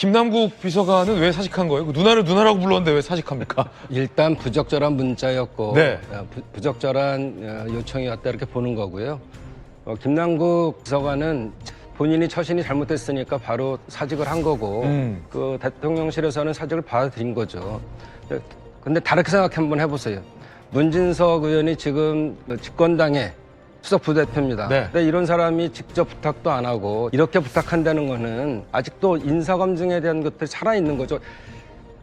김남국 비서관은 왜 사직한 거예요? 그 누나를 누나라고 불렀는데 왜 사직합니까? 일단 부적절한 문자였고 네. 어, 부, 부적절한 어, 요청이었다 이렇게 보는 거고요. 어, 김남국 비서관은 본인이 처신이 잘못됐으니까 바로 사직을 한 거고 음. 그 대통령실에서는 사직을 받아들인 거죠. 네, 근데 다르게 생각해 한번 해보세요. 문진석 의원이 지금 집권당의 수석 부대표입니다. 네. 근데 이런 사람이 직접 부탁도 안 하고 이렇게 부탁한다는 거는 아직도 인사검증에 대한 것들이 살아있는 거죠.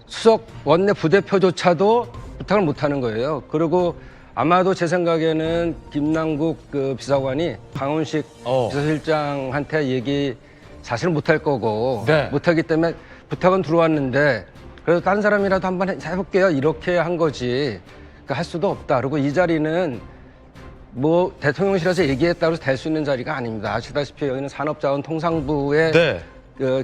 수석 원내 부대표조차도 부탁을 못 하는 거예요. 그리고 아마도 제 생각에는 김남국 그 비서관이 강훈식 어. 비서실장한테 얘기 사실 못 할 거고 네. 못 하기 때문에 부탁은 들어왔는데 그래도 딴 사람이라도 한번 해- 해볼게요. 이렇게 한 거지. 그러니까 할 수도 없다. 그리고 이 자리는 뭐 대통령실에서 얘기했다고 해서 될 수 있는 자리가 아닙니다. 아시다시피 여기는 산업자원통상부의 네. 그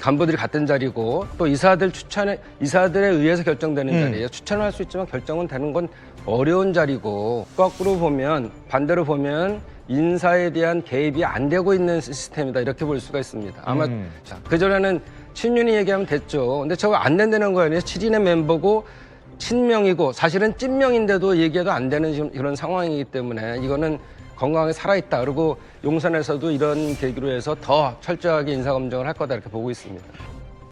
간부들이 같은 자리고 또 이사들 추천에 이사들에 의해서 결정되는 음. 자리예요. 추천을 할수 있지만 결정은 되는 건 어려운 자리고 거꾸로 보면 반대로 보면 인사에 대한 개입이 안 되고 있는 시스템이다 이렇게 볼 수가 있습니다. 아마 음. 그 전에는 친윤이 얘기하면 됐죠. 근데 저거 안 된다는 거예요. 7인의 멤버고 친명이고 사실은 찐명인데도 얘기해도 안 되는 이런 상황이기 때문에 이거는 건강하게 살아있다. 그리고 용산에서도 이런 계기로 해서 더 철저하게 인사검증을 할 거다 이렇게 보고 있습니다.